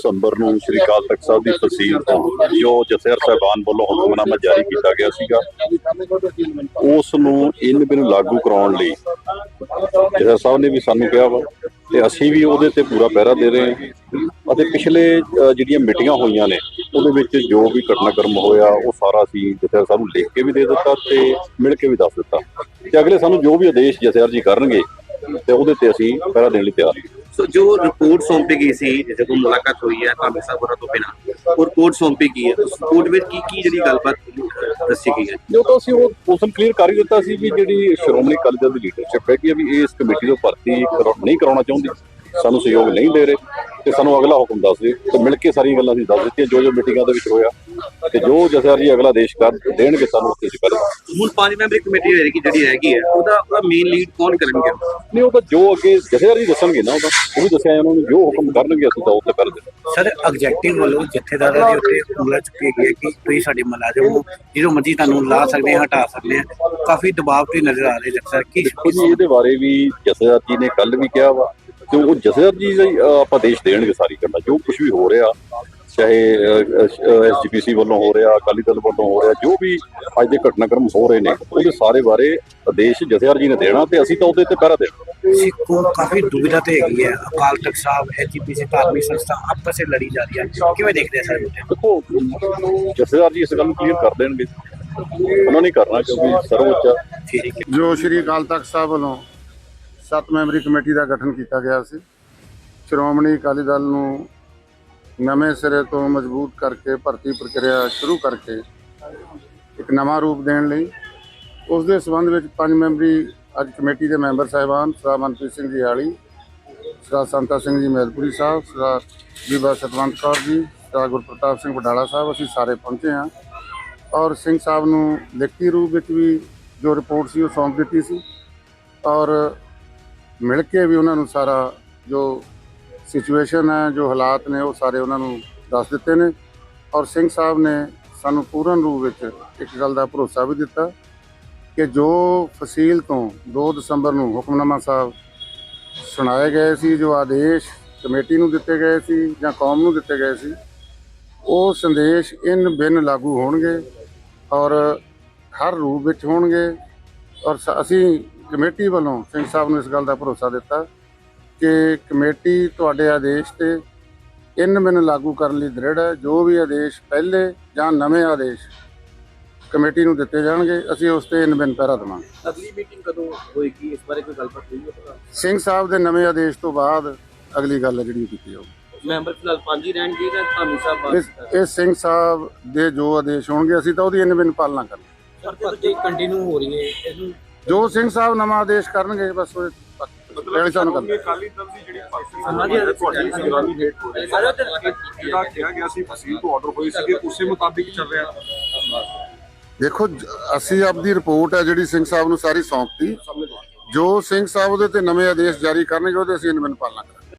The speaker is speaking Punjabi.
ਦਸੰਬਰ ਨੂੰ ਸ੍ਰੀ ਅਕਾਲ ਤਖਤ ਸਾਹਿਬ ਦੀ ਤਸੀਲ ਤੋਂ ਜੋ ਜਥੇਦਾਰ ਸਾਹਿਬਾਨ ਵੱਲੋਂ ਹੁਕਮਨਾਮਾ ਜਾਰੀ ਕੀਤਾ ਗਿਆ ਸੀਗਾ, ਉਸ ਨੂੰ ਇਨ ਬਿਨ ਲਾਗੂ ਕਰਾਉਣ ਲਈ ਜਥੇਦਾਰ ਸਾਹਿਬ ਨੇ ਵੀ ਸਾਨੂੰ ਕਿਹਾ ਵਾ ਤੇ ਅਸੀਂ ਵੀ ਉਹਦੇ ਤੇ ਪੂਰਾ ਪਹਿਰਾ ਦੇ ਰਹੇ ਹਾਂ ਅਤੇ ਪਿਛਲੇ ਜਿਹੜੀਆਂ ਮੀਟਿੰਗਾਂ ਹੋਈਆਂ ਨੇ, ਉਹਦੇ ਵਿੱਚ ਜੋ ਵੀ ਘਟਨਾਕ੍ਰਮ ਹੋਇਆ, ਉਹ ਸਾਰਾ ਅਸੀਂ ਜਥੇਦਾਰ ਸਾਹਿਬ ਨੂੰ ਲਿਖ ਕੇ ਵੀ ਦੇ ਦਿੱਤਾ ਤੇ ਮਿਲ ਕੇ ਵੀ ਦੱਸ ਦਿੱਤਾ। ਤੇ ਅਗਲੇ ਸਾਨੂੰ ਜੋ ਵੀ ਆਦੇਸ਼ ਜਥੇਦਾਰ ਜੀ ਕਰਨਗੇ, ਤੇ ਉਹਦੇ ਤੇ ਅਸੀਂ ਪਹਿਰਾ ਦੇਣ ਲਈ ਤਿਆਰ ਹਾਂ। ਸੋ ਜੋ ਰਿਪੋਰਟ ਸੌਂਪੀ ਗਈ ਸੀ, ਜਦੋਂ ਮੁਲਾਕਾਤ ਹੋਈ ਹੈ ਕਾਮੇ ਸਾਹਿਬ ਹੋਰਾਂ ਤੋਂ ਬਿਨਾਂ, ਉਹ ਰਿਪੋਰਟ ਸੌਂਪੀ ਗਈ ਹੈ। ਉਸ ਰਿਪੋਰਟ ਵਿੱਚ ਕੀ ਕੀ ਜਿਹੜੀ ਗੱਲਬਾਤ ਦੱਸੀ ਗਈ ਹੈ? ਜੋ ਤਾਂ ਅਸੀਂ ਉਹ ਉਸ ਕਲੀਅਰ ਕਰ ਹੀ ਦਿੱਤਾ ਸੀ ਵੀ ਜਿਹੜੀ ਸ਼੍ਰੋਮਣੀ ਅਕਾਲੀ ਦਲ ਦੀ ਲੀਡਰਸ਼ਿਪ ਹੈਗੀ ਆ, ਵੀ ਇਸ ਕਮੇਟੀ ਤੋਂ ਭਰਤੀ ਨਹੀਂ ਕਰਾਉਣਾ ਚਾਹੁੰਦੀ। ਸਾਨੂੰ ਸਹਿਯੋਗ ਨਹੀਂ ਦੇ ਰਹੇ ਤੇ ਸਾਨੂੰ ਅਗਲਾ ਹੁਕਮ ਦੱਸ ਦੇ। ਤੇ ਮਿਲ ਕੇ ਸਾਰੀਆਂ ਗੱਲਾਂ ਅਸੀਂ ਦੱਸ ਦਿੱਤੀਆਂ ਜੋ ਜੋ ਮੀਟਿੰਗਾਂ ਦੇ ਵਿੱਚ ਹੋਇਆ। ਤੇ ਜੋ ਜਥੇਦਾਰ ਜੀ ਅਗਲਾ ਦੇਸ਼ ਕਰ ਦੇਣਗੇ ਸਾਨੂੰ ਉੱਤੇ ਕਰ। ਹੁਣ ਪੰਜ ਮੈਂਬਰੀ ਕਮੇਟੀ ਹੋਏਗੀ ਜਿਹੜੀ ਹੈਗੀ ਹੈ ਉਹਦਾ ਉਹਦਾ ਮੇਨ ਲੀਡ ਕੌਣ ਕਰਨਗੇ? ਨਹੀਂ ਉਹ ਤਾਂ ਜੋ ਅੱਗੇ ਜਥੇਦਾਰ ਜੀ ਦੱਸਣਗੇ ਨਾ ਉਹਦਾ ਉਹ ਵੀ ਦੱਸਿਆ ਉਹਨਾਂ ਨੂੰ ਜੋ ਹੁਕਮ ਕਰਨਗੇ ਅਸੀਂ ਤਾਂ ਉੱਤੇ ਕਰ ਦੇ ਸਰ ਐਗਜ਼ੈਕਟਿਵ ਵੱਲੋਂ ਜਥੇਦਾਰਾਂ ਦੇ ਉੱਤੇ ਉਂਗਲਾਂ ਚੁੱਕੀ ਗਈ ਕਿ ਤੁਸੀਂ ਸਾਡੇ ਮੁਲਾਜ਼ਮ ਹੋ ਜਦੋਂ ਮਰਜ਼ੀ ਤੁਹਾਨੂੰ ਲਾ ਸਕਦੇ ਹਾਂ ਹਟਾ ਸਕਦੇ ਹਾਂ ਕਾਫੀ ਦਬਾਅ ਤੇ ਨਜ਼ਰ ਆ ਰਹੇ ਸਰ ਕੀ ਜੀ ਇਹਦੇ ਬਾਰੇ ਵੀ ਜਥੇਦਾਰ ਜੀ ਨੇ ਕੱਲ ਵੀ ਕਿਹਾ ਵਾ ਤੇ ਉਹ ਜਥੇਦਾਰ ਜੀ ਆਪਾਂ ਦੇਸ਼ ਦੇਣਗੇ ਸਾਰੀ ਗੱਲਾਂ ਜੋ ਕੁਝ ਵੀ ਹੋ ਰਿਹਾ ਚਾਹੇ ਐਸਜੀਪੀਸੀ ਵੱਲੋਂ ਹੋ ਰਿਹਾ ਅਕਾਲੀ ਦਲ ਵੱਲੋਂ ਹੋ ਰਿਹਾ ਜੋ ਵੀ ਅੱਜ ਦੇ ਘਟਨਾਕ੍ਰਮ ਹੋ ਰਹੇ ਨੇ ਉਹਦੇ ਸਾਰੇ ਬਾਰੇ ਆਦੇਸ਼ ਜਥੇਦਾਰ ਜੀ ਨੇ ਦੇਣਾ ਤੇ ਅਸੀਂ ਤਾਂ ਉਹਦੇ ਤੇ ਪਹਿਰਾ ਦੇਣਾ। ਸਿੱਖੋ ਕਾਫੀ ਦੁਵਿਧਾ ਤੇ ਹੈਗੀ ਹੈ। ਅਕਾਲ ਤਖਤ ਸਾਹਿਬ ਐਚਪੀਸੀ ਧਾਰਮਿਕ ਸੰਸਥਾ ਆਪਸ ਵਿੱਚ ਲੜੀ ਜਾ ਰਹੀ ਹੈ। ਕਿਵੇਂ ਦੇਖਦੇ ਆ ਸਰ ਦੇਖੋ ਜਥੇਦਾਰ ਜੀ ਇਸ ਗੱਲ ਨੂੰ ਕਲੀਅਰ ਕਰ ਦੇਣਗੇ। ਉਹਨਾਂ ਨੇ ਕਰਨਾ ਕਿਉਂਕਿ ਸਰਵਉੱਚ ਜੋ ਸ਼੍ਰੀ ਅਕਾਲ ਤਖਤ ਸਾਹਿਬ ਵੱਲੋਂ ਸੱਤ ਮੈਂਬਰੀ ਕਮੇਟੀ ਦਾ ਗਠਨ ਕੀਤਾ ਗਿਆ ਸੀ ਸ਼੍ਰੋਮਣੀ ਅਕਾਲੀ ਦਲ ਨੂੰ ਨਵੇਂ ਸਿਰੇ ਤੋਂ ਮਜ਼ਬੂਤ ਕਰਕੇ ਭਰਤੀ ਪ੍ਰਕਿਰਿਆ ਸ਼ੁਰੂ ਕਰਕੇ ਇੱਕ ਨਵਾਂ ਰੂਪ ਦੇਣ ਲਈ ਉਸ ਦੇ ਸੰਬੰਧ ਵਿੱਚ ਪੰਜ ਮੈਂਬਰੀ ਅੱਜ ਕਮੇਟੀ ਦੇ ਮੈਂਬਰ ਸਾਹਿਬਾਨ ਸ੍ਰੀ ਮਨਪ੍ਰੀਤ ਸਿੰਘ ਜੀ ਆਲੀ ਸ੍ਰੀ ਸੰਤਾ ਸਿੰਘ ਜੀ ਮੈਦਪੁਰੀ ਸਾਹਿਬ, ਸ੍ਰੀ ਬੀਬਾ ਸਤਵੰਤ ਕੌਰ ਜੀ, ਸ੍ਰੀ ਗੁਰਪ੍ਰਤਾਪ ਸਿੰਘ ਵਡਾਲਾ ਸਾਹਿਬ, ਅਸੀਂ ਸਾਰੇ ਪਹੁੰਚੇ ਹਾਂ। ਔਰ ਸਿੰਘ ਸਾਹਿਬ ਨੂੰ ਲਿਖਤੀ ਰੂਪ ਵਿੱਚ ਵੀ ਜੋ ਰਿਪੋਰਟ ਸੀ ਉਹ ਸੌਂਪ ਦਿੱਤੀ ਸੀ। ਔਰ ਮਿਲ ਕੇ ਵੀ ਉਹਨਾਂ ਨੂੰ ਸਾਰਾ ਜੋ ਸਿਚੁਏਸ਼ਨ ਹੈ, ਜੋ ਹਾਲਾਤ ਨੇ, ਉਹ ਸਾਰੇ ਉਹਨਾਂ ਨੂੰ ਦੱਸ ਦਿੱਤੇ ਨੇ। ਔਰ ਸਿੰਘ ਸਾਹਿਬ ਨੇ ਸਾਨੂੰ ਪੂਰਨ ਰੂਪ ਵਿੱਚ ਇੱਕ ਗੱਲ ਦਾ ਭਰੋਸਾ ਵੀ ਦਿੱਤਾ ਕਿ ਜੋ ਫਸੀਲ ਤੋਂ 2 ਦਸੰਬਰ ਨੂੰ ਹੁਕਮਨਾਮਾ ਸਾਹਿਬ ਸੁਣਾਏ ਗਏ ਸੀ, ਜੋ ਆਦੇਸ਼ ਕਮੇਟੀ ਨੂੰ ਦਿੱਤੇ ਗਏ ਸੀ ਜਾਂ ਕੌਮ ਨੂੰ ਦਿੱਤੇ ਗਏ ਸੀ, ਉਹ ਸੰਦੇਸ਼ ਇਨ ਬਿਨ ਲਾਗੂ ਹੋਣਗੇ ਔਰ ਹਰ ਰੂਪ ਵਿੱਚ ਹੋਣਗੇ। ਔਰ ਅਸੀਂ ਕਮੇਟੀ ਵੱਲੋਂ ਸਿੰਘ ਸਾਹਿਬ ਨੂੰ ਇਸ ਗੱਲ ਦਾ ਭਰੋਸਾ ਦਿੱਤਾ ਕਿ ਕਮੇਟੀ ਤੁਹਾਡੇ ਆਦੇਸ਼ ਤੇ ਇਨ ਬਿਨ ਲਾਗੂ ਕਰਨ ਲਈ ਦ੍ਰਿੜ ਹੈ। ਜੋ ਵੀ ਆਦੇਸ਼ ਪਹਿਲੇ ਜਾਂ ਨਵੇਂ ਆਦੇਸ਼ ਕਮੇਟੀ ਨੂੰ ਦਿੱਤੇ ਜਾਣਗੇ ਅਸੀਂ ਉਸ ਤੇ ਇਨ ਬਿਨ ਪਹਿਰਾ ਦੇਵਾਂਗੇ। ਅਗਲੀ ਮੀਟਿੰਗ ਕਦੋਂ ਹੋਏਗੀ? ਇਸ ਬਾਰੇ ਕੋਈ ਗੱਲਬਾਤ ਹੋਈ ਹੈ ਸਿੰਘ ਸਾਹਿਬ ਦੇ ਨਵੇਂ ਆਦੇਸ਼ ਤੋਂ ਬਾਅਦ ਅਗਲੀ ਗੱਲ ਜਿਹੜੀ ਕੀਤੀ ਜਾਊਗੀ। ਮੈਂਬਰ ਫਿਲਹਾਲ ਪੰਜ ਹੀ ਰਹਿਣਗੇ ਜਾਂ ਕਾਮੇ ਸਾਹਿਬ ਇਹ ਸਿੰਘ ਸਾਹਿਬ ਦੇ ਜੋ ਆਦੇਸ਼ ਹੋਣਗੇ ਅਸੀਂ ਤਾਂ ਉਹਦੀ ਇਨ ਬਿਨ ਪਾਲਣਾ ਕਰਾਂਗੇ ਸਰ ਭਰਤੀ ਕੰਟੀਨਿਊ ਹੋ ਰਹੀ ਹੈ ਇਹਨੂੰ ਜੋ ਸਿੰਘ ਸਾਹਿਬ ਨਵਾਂ ਆਦੇਸ਼ ਕਰਨਗੇ ਬਸ ਉਹ ਪਹਿਲੇ ਸਾਨੂੰ ਕਰਨਾ ਅਕਾਲੀ ਦਲ ਦੀ ਜਿਹੜੀ ਪਾਰਟੀ ਸਮਾਜੀ ਤੁਹਾਡੀ ਨਿਗਰਾਨੀ ਹੇਠ ਹੋ ਰਹੀ ਹੈ ਸਾਰਾ ਤੇ ਜਿਹੜਾ ਕਿਹਾ ਗਿਆ ਸੀ ਫਸੀਲ ਤੋਂ ਆਰਡਰ ਹੋਈ ਸੀ ਉਸੇ ਮੁਤਾਬਿਕ ਚੱਲ ਰਿਹਾ। ਦੇਖੋ ਅਸੀਂ ਆਪਦੀ ਰਿਪੋਰਟ ਹੈ ਜਿਹੜੀ ਸਿੰਘ ਸਾਹਿਬ ਨੂੰ ਸਾਰੀ ਸੌਂਪਤੀ। ਜੋ ਸਿੰਘ ਸਾਹਿਬ ਉਹਦੇ ਤੇ ਨਵੇਂ ਆਦੇਸ਼ ਜਾਰੀ ਕਰਨਗੇ ਉਹਦੇ ਅਸੀਂ ਇਨਵਨ ਪਾਲਣਾ ਕਰਾਂਗੇ।